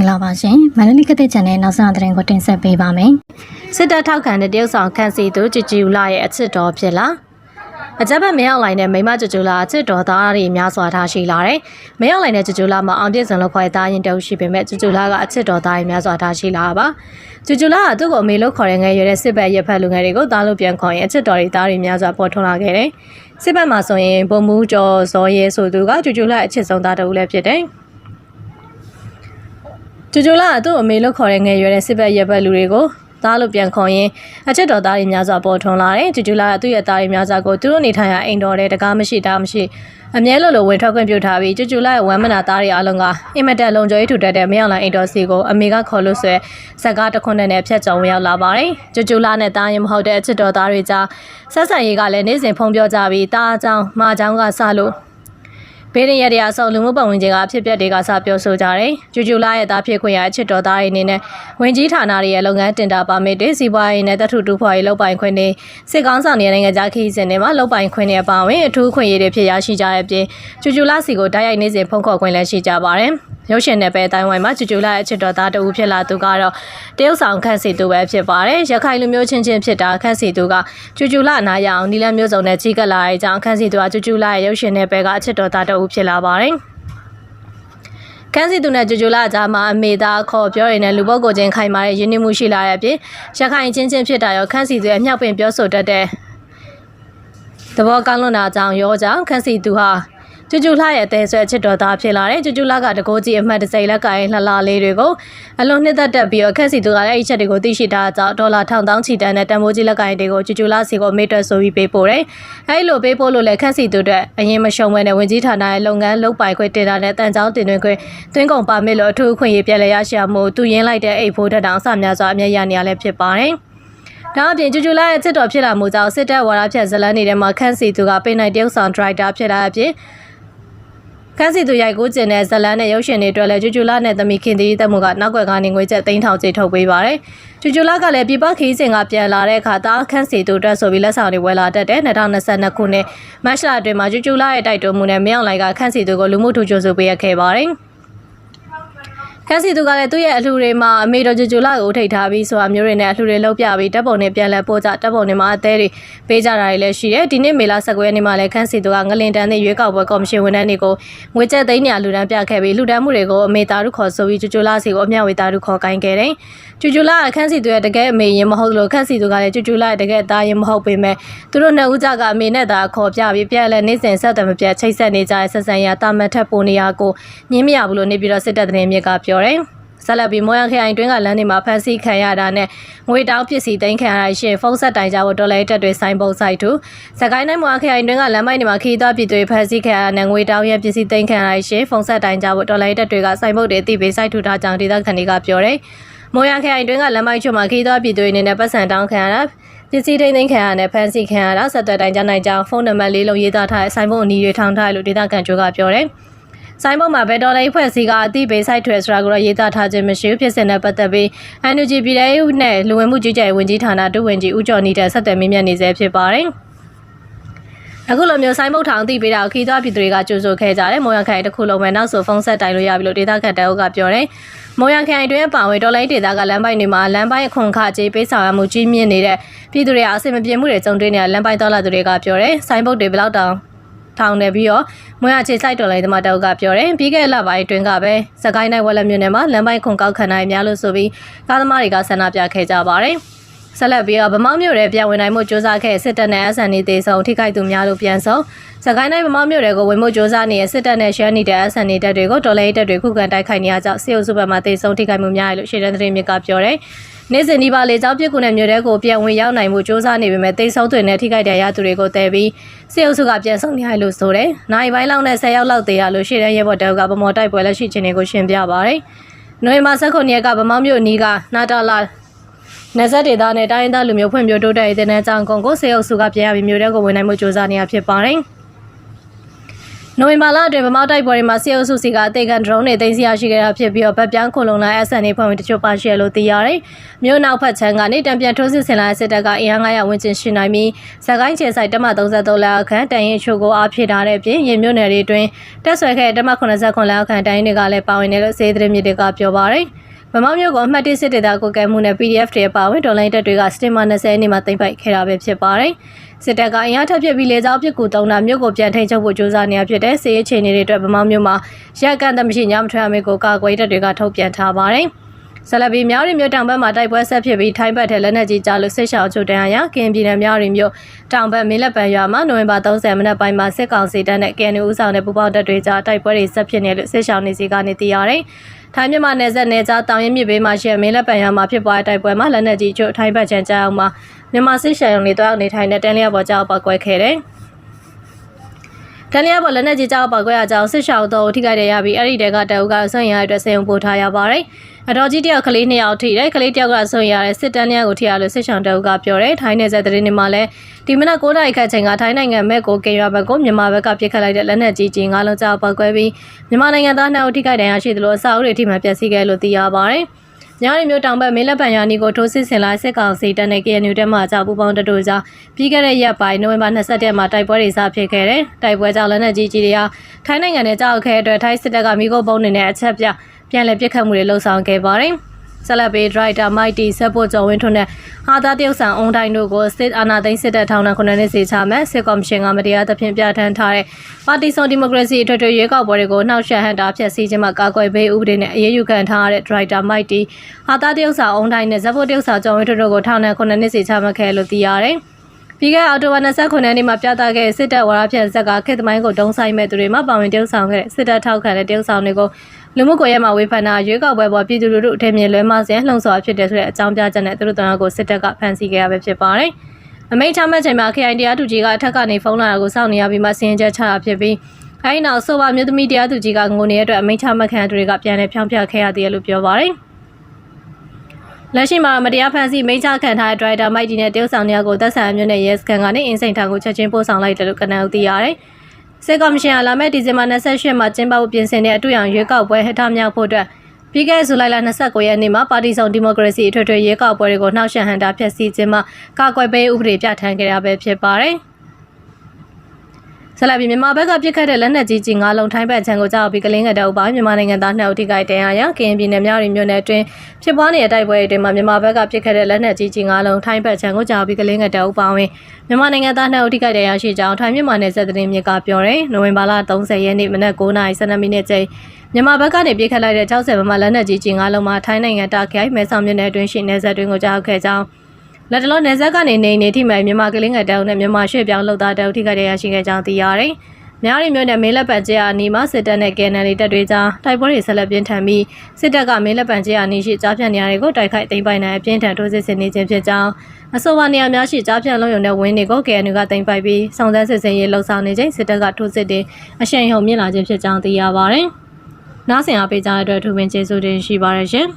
င်္ဂလာပါရှင်မန္တလေးကတဲ့ channel နောက်ဆုံးသတင်းကိုတင်ဆက်ပေးပါမယ်စစ်တပ်ထောက်ခံတဲ့တရုတ်ဆောင်ခန့်စီသူကြည်ကြည်လာရဲ့အချစ်တော်ဖြစ်လားအကြမ်းဖက်မရောက်လိုက်တဲ့မိမကြကြလာအချစ်တော်သားတွေများစွာထားရှိလာတယ်။မရောက်လိုက်တဲ့ကြကြလာမှာအောင်ပြည့်စုံလို့ခေါ်တဲ့သားရင်တုပ်ရှိပေမဲ့ကြကြလာကအချစ်တော်သားတွေများစွာထားရှိလာတာပါ။ကြကြလာကသူ့ကိုအမေလို့ခေါ်တဲ့ငယ်ရွယ်တဲ့စစ်ဘက်ရက်ဖက်လူငယ်တွေကိုသားလို့ပြန်ခေါ်ရင်အချစ်တော်တွေသားတွေများစွာပေါ်ထွန်းလာခဲ့တယ်။စစ်ဘက်မှာဆိုရင်ဘုံမူကျော်ဇော်ရဲဆိုသူကကြကြလာအချစ်ဆုံးသားတဦးလည်းဖြစ်တယ်။ ကျူကျူလာကသူ့အမေလို့ခေါ်တဲ့ငယ်ရွယ်တဲ့စစ်ဘက်ရက်ဘက်လူတွေကိုသားလို့ပြန်ခေါ်ရင်အချက်တော်သားတွေများစွာပေါ်ထွန်းလာတယ်။ကျူကျူလာကသူ့ရဲ့သားတွေများစွာကိုသူတို့နေထိုင်ရာအိမ်တော်တဲ့တကားမရှိတာမရှိအမြဲလိုလိုဝင်ထွက်ခွင့်ပြုထားပြီးကျူကျူလာရဲ့ဝမ်းမနာသားတွေအလုံးကအင်မတန်လုံခြုံရေးထူထပ်တဲ့မရောက်လာအိမ်တော်စီကိုအမေကခေါ်လို့ဆွဲဇက်ကားတစ်ခွန်းနဲ့ဖြတ်ကျော်ဝင်ရောက်လာပါတယ်။ကျူကျူလာနဲ့သားရင်မဟုတ်တဲ့အချက်တော်သားတွေကြားဆက်ဆံရေးကလည်းနေ့စဉ်ဖုံးပြောကြပြီးသားအကြောင်းမအကြောင်းကစလို့ ဘေးရင်ရတဲ့အဆောက်လူမှုပတ်ဝန်းကျင်ကအဖြစ်အပျက်တွေကစပြောဆိုကြတယ်။ကျူကျူလာရဲ့သားဖြစ်ခွင့်ရအချစ်တော်သားတွေအနေနဲ့ဝင်ကြီးဌာနတွေရဲ့လုပ်ငန်းတင်တာပါမစ်တွေစီးပွားရေးနဲ့တထုတူဖွားရေးလုပ်ပိုင်ခွင့်တွေစစ်ကောင်းဆောင်နေတဲ့နိုင်ငံခြားခရီးစဉ်တွေမှာလုပ်ပိုင်ခွင့်တွေအပါအဝင်အထူးခွင့်ရတွေဖြစ်ရရှိကြတဲ့အပြင်ကျူကျူလာစီကိုတိုက်ရိုက်နေစဉ်ဖုန်းခေါ်ခွင့်လည်းရှိကြပါတယ်။ ရုပ်ရှင်နယ်ပယ်တိုင်းဝိုင်းမှာကျူကျူလာရဲ့အချစ်တော်သားတဦးဖြစ်လာသူကတော့တရုတ်ဆောင်ခန့်စီသူပဲဖြစ်ပါတယ်။ရခိုင်လူမျိုးချင်းချင်းဖြစ်တာခန့်စီသူကကျူကျူလာအနာရအောင်နီလန်းမျိုးစုံနဲ့ကြီးကပ်လာတဲ့အကြောင်းခန့်စီသူကကျူကျူလာရဲ့ရုပ်ရှင်နယ်ပယ်ကအချစ်တော်သားတဦးဖြစ်လာပါတယ်။ကန်းစီသူနဲ့ကြိုကြိုလာအကြားမှာအမေသားခေါ်ပြောရတဲ့လူပုဂ္ဂိုလ်ချင်းခိုင်မာတဲ့ယဉ်ကျေးမှုရှိလာတဲ့အပြင်ရခိုင်ချင်းချင်းဖြစ်တာရောခန်းစီသူရဲ့မြောက်ပင်ပြောဆိုတတ်တဲ့သဘောကောင်းလွန်တာကြောင့်ရောကြောင့်ခန်းစီသူဟာ ကျူကျူလာရဲ့အသေးဆွဲချစ်တော်သားဖြစ်လာတယ်ကျူကျူလာကတကိုးကြီးအမှတ်တစိမ့်လက်ကင်လှလှလေးတွေကိုအလွန်နှစ်သက်တက်ပြီးတော့ခက်စီသူကလည်းအဲ့ဒီချက်တွေကိုသိရှိတာကြောင့်ဒေါ်လာထောင်တောင်းချီတန်းတဲ့တန်ဖိုးကြီးလက်ကင်တွေကိုကျူကျူလာစီကိုမေ့တွက်ဆိုပြီးပေးပို့တယ်အဲ့လိုပေးပို့လို့လည်းခက်စီသူအတွက်အရင်မရှုံးဝဲတဲ့ဝင်ကြီးဌာနရဲ့လုပ်ငန်းလုပ်ပိုင်ခွင့်တင်တာနဲ့တန်ကြောင်းတင်သွင်းခွင့်သွင်းကုန်ပါမစ်လို့အထူးအခွင့်အရေးပြည့်လည်ရရှိမှုသူရင်းလိုက်တဲ့အိတ်ဖိုးတက်တောင်အစများစွာအမြဲရနေရလဲဖြစ်ပါတယ်ဒါအပြင်ကျူကျူလာရဲ့စစ်တော်ဖြစ်လာမှုကြောင့်စစ်တပ်ဝါဒဖြတ်ဇလန်းနေတဲ့မှာခန့်စီသူကပိတ်နိုင်တရုတ်ဆောင်ဒရိုက်တာဖြစ်လာအပြင် ခန်းစီသူရိုက်ကူးကျင်တဲ့ဇလန်းနဲ့ရုပ်ရှင်တွေအတွက်လည်းကျူကျူလာနဲ့သမီးခင်သီးတက်မှုကနောက်ွယ်ကနေငွေကျပ်သိန်းထောင်ကျထုတ်ပေးပါတယ်။ကျူကျူလာကလည်းပြပခီးစဉ်ကပြန်လာတဲ့အခါတာခန်းစီသူအတွက်ဆိုပြီးလက်ဆောင်တွေဝယ်လာတတ်တဲ့2022ခုနှစ်မတ်လအတွင်းမှာကျူကျူလာရဲ့တိုက်တွန်းမှုနဲ့မြောက်လိုက်ကခန်းစီသူကိုလူမှုထူကြိုဆိုပေးရခဲ့ပါတယ်။ ခန်းစီသူကလည်းသူ့ရဲ့အလှူတွေမှာအမေတော်ဂျူဂျူလာကိုထိတ်ထားပြီးဆိုတာမျိုးတွေနဲ့အလှူတွေလုပ်ပြပြီးတပ်ပုံနဲ့ပြန်လဲပို့ကြတပ်ပုံတွေမှာအသေးတွေပေးကြတာတွေလည်းရှိတယ်ဒီနေ့မေလ19ရက်နေ့မှာလည်းခန်းစီသူကငလင်တန်းတဲ့ရွေးကောက်ပွဲကော်မရှင်ဝန်ထမ်းတွေကိုငွေကျပ်သိန်းညာလှူဒန်းပြခဲ့ပြီးလှူဒန်းမှုတွေကိုအမေသားတို့ခေါ်ဆိုပြီးဂျူဂျူလာစီကိုအမျှဝေသားတို့ခေါ်ကိုင်းခဲ့တယ်ဂျူဂျူလာအခန်းစီသူရဲ့တကယ်အမေရင်မဟုတ်လို့ခန်းစီသူကလည်းဂျူဂျူလာရဲ့တကယ်သားရင်မဟုတ်ပေမဲ့သူတို့နှစ်ဦးကြကအမေနဲ့သားခေါ်ပြပြီးပြန်လဲနေစဉ်ဆက်တယ်မပြတ်ချိတ်ဆက်နေကြတဲ့ဆက်ဆံရတာမတ်ထက်ပိုနေရကိုညင်းမရဘူးလို့နေပြီးတော့စစ်တပ်တဲ့မြစ်ကပြောတယ်ဆက်လက်ပြီးမော်ရခရိုင်တွင်းကလမ်းတွေမှာဖမ်းဆီးခံရတာနဲ့ငွေတောင်းပစ္စည်းသိမ်းခံရတာရှင်ဖုန်းဆက်တိုင်ကြဖို့ဒေါ်လာတက်တွေဆိုင်ပုံဆိုင်တူစကိုင်းတိုင်းမော်ရခရိုင်တွင်းကလမ်းမိုက်တွေမှာခီးသားပြည်တွေဖမ်းဆီးခံရတာနဲ့ငွေတောင်းရပစ္စည်းသိမ်းခံရတာရှင်ဖုန်းဆက်တိုင်ကြဖို့ဒေါ်လာတက်တွေကဆိုင်ပုတ်တွေအသိပေးဆိုင်ထူထားကြောင်းဒေသခံတွေကပြောတယ်မော်ရခရိုင်တွင်းကလမ်းမိုက်ချုံမှာခီးသားပြည်တွေအနေနဲ့ပတ်စံတောင်းခံရတာပစ္စည်းထိန်းသိမ်းခံရတဲ့ဖန်စီခံရတာဆက်သွယ်တိုင်ကြနိုင်ကြောင်းဖုန်းနံပါတ်လေးလုံးရေးသားထားတဲ့ဆိုင်ပုံအနီးတွေထောင်ထားလို့ဒေသခံချို့ကပြောတယ်။ ဆိုင်ပုံမှာဘယ်ဒေါ်လာဖွဲ့စည်းကအတိပေးဆိုင်ထွယ်ဆိုတာကိုတော့ရေးသားထားခြင်းမရှိဘူးဖြစ်စဉ်နဲ့ပတ်သက်ပြီး NUG ပြည်ထောင်စုနဲ့လူဝင်မှုကြီးကြပ်ရေးဝန်ကြီးဌာနဒုဝန်ကြီးဦးကျော်နေတဲ့ဆက်သွယ်မြင့်မြတ်နေစေဖြစ်ပါတယ်။အခုလိုမျိုးဆိုင်မုတ်ထောင်သိပေးတာကိုခီးသွွားပြည်သူတွေကကြိုးဆိုခဲ့ကြတယ်။မော်ရခိုင်တစ်ခုလုံးပဲနောက်ဆိုဖုန်းဆက်တိုင်လို့ရပြီလို့ဒေသခံတအုပ်ကပြောတယ်။မော်ရခိုင်အတွင်းအပါအဝင်ဒေါ်လာဒေတာကလမ်းပိုင်းတွေမှာလမ်းပိုင်းအခွန်ခကြေးပေးဆောင်ရမှုကြီးမြင့်နေတဲ့ပြည်သူတွေအဆင်မပြေမှုတွေကြုံတွေ့နေတဲ့လမ်းပိုင်းတော်လာသူတွေကပြောတယ်။ဆိုင်ဘုတ်တွေဘယ်လောက်တောင် ထောင်နေပြီးတော့မွေးအခြေစိုက်တော်လိုင်းသမားတောက်ကပြောတယ်ပြီးခဲ့တဲ့လပိုင်းအတွင်းကပဲစကိုင်းတိုင်းဝက်လက်မြို့နယ်မှာလမ်းပိုင်းခွန်ကောက်ခံနိုင်များလို့ဆိုပြီးကားသမားတွေကဆန္ဒပြခဲ့ကြပါတယ် ဆက်လက်ပြီးတော့ဗမောက်မြို့နယ်ပြန်ဝင်နိုင်မှုစ조사ခဲ့စစ်တပ်နဲ့အဆန်နေသေးဆုံးထိခိုက်သူများလို့ပြန်ဆုံးစကိုင်းတိုင်းဗမောက်မြို့နယ်ကိုဝင်မှုစ조사နေတဲ့စစ်တပ်နဲ့ရှမ်းနေတဲ့အဆန်နေတပ်တွေကိုတော်လိုင်းတပ်တွေခုခံတိုက်ခိုက်နေရကြောင်းစစ်အုပ်စုဘက်မှသေဆုံးထိခိုက်မှုများရလို့ရှေ့တန်းသတင်းမြစ်ကပြောတယ်နေ့စဉ်ဒီပါလေကြောင်းပြစ်ကူနဲ့မြို့တဲကိုပြန်ဝင်ရောက်နိုင်မှုစ조사နေပေမဲ့တိတ်ဆုံးတွင်နဲ့ထိခိုက်တဲ့ရသူတွေကိုတဲပြီးစစ်အုပ်စုကပြန်ဆောင်နေရလို့ဆိုတယ်။နိုင်ပိုင်းလောက်နဲ့10ရောက်လောက်သေးရလို့ရှေ့တန်းရဲဘော်တောက်ကဗမော်တိုက်ပွဲလက်ရှိခြင်းတွေကိုရှင်းပြပါရယ်။နိုဝင်ဘာ19ရက်ကဗမောက်မြို့အနီးကနာတာလာ နေဆက်ဒေသနဲ့တိုင်းရင်းသားလူမျိုးဖွံ့ဖြိုးတိုးတက်ရေးတဲ့အကြောင်းကုန်ကိုစေအုပ်စုကပြန်ရပြီးမြို့တဲကိုဝင်နိုင်မှုစ조사နေရဖြစ်ပါတယ်။နိုဝင်ဘာလအတွင်းဗမောက်တိုက်ပွဲတွေမှာစီအုပ်စုစီကအသေးခံဒရုန်းတွေတင်စီရရှိခဲ့တာဖြစ်ပြီးတော့ဗတ်ပြောင်းခုံလုံလာ SN တွေဖွဲ့ဝင်တချို့ပါရှိရလို့သိရတယ်။မြို့နောက်ဖက်ချမ်းကနေတံပြန်ထိုးစစ်ဆင်လာတဲ့စစ်တပ်ကအင်အား900ဝန်းကျင်ရှိနိုင်ပြီးဇက်ကိုင်းချေဆိုင်တက်မ33လက်အခန့်တန်ရင်ချိုကိုအားဖြည့်ထားတဲ့အပြင်ရင်မြို့နယ်တွေအတွင်းတက်ဆွဲခဲ့တဲ့တက်မ89လက်အခန့်တန်ရင်တွေကလည်းပါဝင်တယ်လို့စေသတင်းမြစ်တွေကပြောပါရယ်။ ဗမောက်မြို့ကအမှတ်၁စစ်ဒေသကိုကဲမှုနဲ့ PDF တွေပါဝင်ဒေါ်လာတက်တွေကစတင်မာ20နှစ်မှာတင်ပိုက်ခဲ့တာပဲဖြစ်ပါတယ်။စစ်တပ်ကအင်အားထပ်ဖြစ်ပြီးလေကြောင်းပစ်ကူတုံးတာမြို့ကိုပြန်ထိန်ချုပ်ဖို့ကြိုးစားနေတာဖြစ်တဲ့စစ်ရေးအခြေအနေတွေအတွက်ဗမောက်မြို့မှာရက်ကန်တမရှိညမထွက်အမေကိုကာကွယ်တပ်တွေကထုတ်ပြန်ထားပါတယ်။ ဆလဘီမြောက်ရီမြို့တောင်ဘက်မှာတိုက်ပွဲဆက်ဖြစ်ပြီးထိုင်းဘက်ထဲလက်နက်ကြီးကြားလို့စစ်ရှောင်ချုပ်တန်းရကင်းပြည်နယ်မြောက်ရီမြို့တောင်ဘက်မင်းလက်ပံရွာမှာနိုဝင်ဘာ30မိနစ်ပိုင်းမှာစစ်ကောင်စီတပ်နဲ့ KNU ဦးဆောင်တဲ့ပူးပေါင်းတပ်တွေကြားတိုက်ပွဲတွေဆက်ဖြစ်နေလို့စစ်ရှောင်နေစီကနေသိရတယ်။ထိုင်းမြန်မာနယ်စပ်နယ်ကြားတောင်ရင်မြစ်ဘေးမှာရှိတဲ့မင်းလက်ပံရွာမှာဖြစ်ပွားတဲ့တိုက်ပွဲမှာလက်နက်ကြီးချုပ်ထိုင်းဘက်ချန်ကြားအောင်မှာမြန်မာစစ်ရှောင်တွေတောက်နေထိုင်တဲ့တန်လျာပေါ်ကြောက်ပောက်ကွဲခဲ့တယ်။တန်လျာပေါ်လက်နက်ကြီးကြောက်ပောက်ကွဲရကြောင်းစစ်ရှောင်တော့ထိခိုက်ရရပြီးအဲ့ဒီတဲကတအုပ်ကဆွန့်ရရတဲ့စေုံပို့ထားရပါတယ်။ အတော်ကြီးတယောက်ကလေးနှစ်ယောက်ထိတယ်ကလေးတယောက်ကဆွန့်ရတဲ့စစ်တန်းလျာကိုထိရလို့စစ်ရှောင်တအုပ်ကပြောတယ်ထိုင်းနယ်စပ်သတင်းတွေမှာလည်းဒီမနက်9နာရီခန့်ချိန်ကထိုင်းနိုင်ငံမဲ့ကိုကင်ရွာဘက်ကိုမြန်မာဘက်ကပြစ်ခတ်လိုက်တဲ့လက်နက်ကြီးကြီးငါးလုံးကြောက်ပောက်ကွဲပြီးမြန်မာနိုင်ငံသားနှစ်ဦးထိခိုက်ဒဏ်ရာရှိသလိုအစာအုပ်တွေထိမှန်ပျက်စီးခဲ့လို့သိရပါတယ်။ညရီမျိုးတောင်ဘက်မင်းလက်ပံရွာနီကိုထိုးစစ်ဆင်လာစစ်ကောင်စီတပ်နဲ့ KNU တပ်မှကြောက်ပူပေါင်းတတို့ကြားပြီးခဲ့တဲ့ရက်ပိုင်းနိုဝင်ဘာ27ရက်မှာတိုက်ပွဲတွေစဖြစ်ခဲ့တယ်။တိုက်ပွဲကြောင့်လက်နက်ကြီးကြီးတွေဟာထိုင်းနိုင်ငံနဲ့ကြောက်ခဲအတွက်ထိုင်းစစ်တပ်ကမိခိုးပုံးနေတဲ့အချက်ပြ ပြန်လည်ပစ်ခတ်မှုတွေလှုံ့ဆော်ခဲ့ပါတယ်။ဆလဘေဒရိုက်တာမိုက်တီဆက်ဖို့ကျော်ဝင်းထွန်းနဲ့ဟာသားတရုတ်ဆန်အွန်တိုင်းတို့ကိုစစ်အာဏာသိမ်းစစ်တပ်ထောင်နှံခုနှစ်နှစ်စီချမယ်စစ်ကော်မရှင်ကမတရားသဖြင့်ပြဋ္ဌာန်းထားတဲ့ပါတီစုံဒီမိုကရေစီအထွေထွေရွေးကောက်ပွဲတွေကိုနှောက်ယှက်ဟန်တာဖျက်ဆီးခြင်းမှာကာကွယ်ပေးဥပဒေနဲ့အရေးယူခံထားရတဲ့ဒရိုက်တာမိုက်တီဟာသားတရုတ်ဆန်အွန်တိုင်းနဲ့ဇက်ဖို့တရုတ်ဆန်ကျော်ဝင်းထွန်းတို့ကိုထောင်နှံခုနှစ်နှစ်စီချမှတ်ခဲ့လို့သိရတယ်။ ပြီးခဲ့အော်တိုဘာ29ရက်နေ့မှာပြသခဲ့စစ်တပ်ဝါရဖြန့်ဇက်ကခေတ်သမိုင်းကိုဒုံဆိုင်မဲ့သူတွေမှာပါဝင်တရုတ်ဆောင်ခဲ့စစ်တပ်ထောက်ခံတဲ့တရုတ်ဆောင်တွေကိုလူမှုကွန်ရက်မှာဝေဖန်တာရွေးကောက်ပွဲပေါ်ပြည်သူလူထုအထင်မြင်လွဲမှားစရာလှုံ့ဆော်ဖြစ်တယ်ဆိုတဲ့အကြောင်းပြချက်နဲ့သူတို့တော်ကိုစစ်တပ်ကဖမ်းဆီးခဲ့ရပဲဖြစ်ပါတယ်။အမိန့်ချမှတ်ချိန်မှာ KI တရားသူကြီးကအထက်ကနေဖုန်းလာတာကိုစောင့်နေရပြီးမှစီရင်ချက်ချတာဖြစ်ပြီးအဲဒီနောက်ဆိုပါမြို့သမီးတရားသူကြီးကငိုနေတဲ့အတွက်အမိန့်ချမှတ်ခံသူတွေကပြန်လည်ဖြောင်းပြခဲ့ရသေးတယ်လို့ပြောပါတယ်။ လက်ရှိမှာမတရားဖန်ဆီးမိန့်ချခံထားတဲ့ဒရိုက်တာမိုက်တီနဲ့တရုတ်ဆောင်များကိုသက်ဆိုင်အမျိုးနဲ့ရဲစခန်းကနေအင်းစိန်ထောင်ကိုချက်ချင်းပို့ဆောင်လိုက်တယ်လို့ကနအုပ်သိရတယ်။စစ်ကော်မရှင်ကလာမယ့်ဒီဇင်ဘာ28မှာကျင်းပဖို့ပြင်ဆင်တဲ့အတွေ့အကြုံရွေးကောက်ပွဲဟထမြောက်ဖို့အတွက်ပြီးခဲ့တဲ့ဇူလိုင်လ29ရက်နေ့မှာပါတီဆောင်ဒီမိုကရေစီအထွေထွေရွေးကောက်ပွဲတွေကိုနှောက်ယှက်ဟန်တာဖျက်ဆီးခြင်းမှာကာကွယ်ပေးဥပဒေပြဋ္ဌာန်းခဲ့တာပဲဖြစ်ပါတယ်။ ဆလာပြည်မြန်မာဘက်ကပြစ်ခတ်တဲ့လက်နက်ကြီးကြီးငါးလုံးထိုင်းဘက်ခြံကိုကြောက်ပြီးကလင်းငတ်တဲ့အပိုင်းမြန်မာနိုင်ငံသားနှစ်ဦးထိခိုက်ဒဏ်ရာရကရင်ပြည်နယ်မြောက်ရီမြို့နယ်အတွင်းဖြစ်ပွားနေတဲ့တိုက်ပွဲတွေအတွင်းမှာမြန်မာဘက်ကပြစ်ခတ်တဲ့လက်နက်ကြီးကြီးငါးလုံးထိုင်းဘက်ခြံကိုကြောက်ပြီးကလင်းငတ်တဲ့အပိုင်းမြန်မာနိုင်ငံသားနှစ်ဦးထိခိုက်ဒဏ်ရာရှိကြောင်းထိုင်းမြန်မာနယ်စပ်သတင်းမြစ်ကပြောတယ်နိုဝင်ဘာလ30ရက်နေ့မနက်9:12မိနစ်ချိန်မြန်မာဘက်ကနေပြစ်ခတ်လိုက်တဲ့60ဗမာလက်နက်ကြီးကြီးငါးလုံးမှာထိုင်းနိုင်ငံတာခိုင်မဲဆောက်မြို့နယ်အတွင်းရှိနယ်စပ်တွင်ကိုကြောက်ခဲ့ကြောင်း လက်တလုံးနယ်စပ်ကနေနေနေထိမှန်မြန်မာကလေးငယ်တောင်နဲ့မြန်မာရွှေ့ပြောင်းလုပ်သားတောင်ထိခိုက်ရရှိခဲ့ကြောင်းသိရတယ်။များရီမျိုးနဲ့မင်းလက်ပံကျဲအနီးမှာစစ်တပ်နဲ့ကန်နယ်တွေတပ်တွေကြားတိုက်ပွဲတွေဆက်လက်ပြင်းထန်ပြီးစစ်တပ်ကမင်းလက်ပံကျဲအနီးရှိကြားဖြတ်နေရာတွေကိုတိုက်ခိုက်သိမ်းပိုက်နိုင်အပြင်းထန်ထိုးစစ်ဆင်နေခြင်းဖြစ်ကြောင်းအဆိုပါနေရာများရှိကြားဖြတ်လုံးရုံတဲ့ဝင်းတွေကို KNU ကသိမ်းပိုက်ပြီးစုံစမ်းစစ်ဆေးရေးလှုပ်ဆောင်နေခြင်းစစ်တပ်ကထိုးစစ်တင်အရှိန်ဟုန်မြင့်လာခြင်းဖြစ်ကြောင်းသိရပါတယ်။နားဆင်အားပေးကြတဲ့အတွက်ထူးပင်ကျေးဇူးတင်ရှိပါရရှင်။